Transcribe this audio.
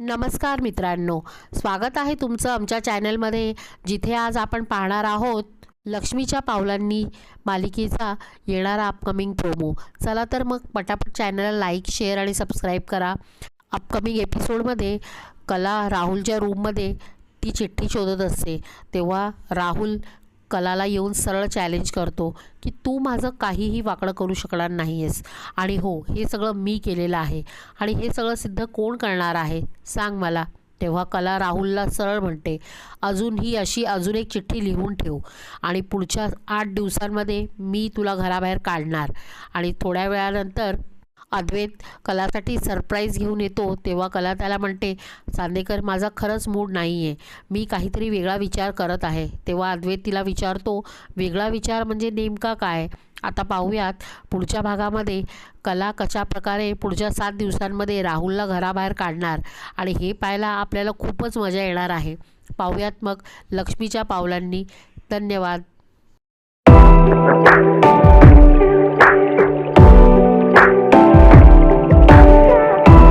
नमस्कार मित्रांनो स्वागत आहे तुमचं आमच्या चॅनलमध्ये. जिथे आज आपण पाहणार आहोत लक्ष्मीच्या पावलांनी मालिकेचा येणारा अपकमिंग प्रोमो चला तर मग पटापट चॅनलला लाईक शेअर आणि सबस्क्राईब करा. अपकमिंग एपिसोडमध्ये कला राहुलच्या रूममध्ये ती चिठ्ठी शोधत असते. तेव्हा राहुल कलाला येऊन सरळ चॅलेंज करतो की तू माझं काहीही वाकडं करू शकणार नाही आहेस आणि हो हे सगळं मी केलेलं आहे. आणि हे सगळं सिद्ध कोण करणार आहे? सांग मला. तेव्हा कला राहुलला सरळ म्हणते अजून ही अशी अजून एक चिठ्ठी लिहून ठेव. आणि पुढच्या आठ दिवसांमध्ये मी तुला घराबाहेर काढणार. आणि थोड्या वेळानंतर अद्वैत कलासाठी सरप्राईज घेऊन येतो तेव्हा कला त्याला म्हणते चांदेकर माझा खरंच मूड नाही आहे मी काहीतरी वेगळा विचार करत आहे. तेव्हा अद्वैत तिला विचारतो वेगळा विचार म्हणजे नेमका काय? आता पाहूयात. पुढच्या भागामध्ये कला कशा प्रकारे पुढच्या सात दिवसांमध्ये राहुलला घराबाहेर काढणार आणि हे पाहायला आपल्याला खूपच मजा येणार आहे. पाहूयात मग लक्ष्मीच्या पावलांनी. धन्यवाद.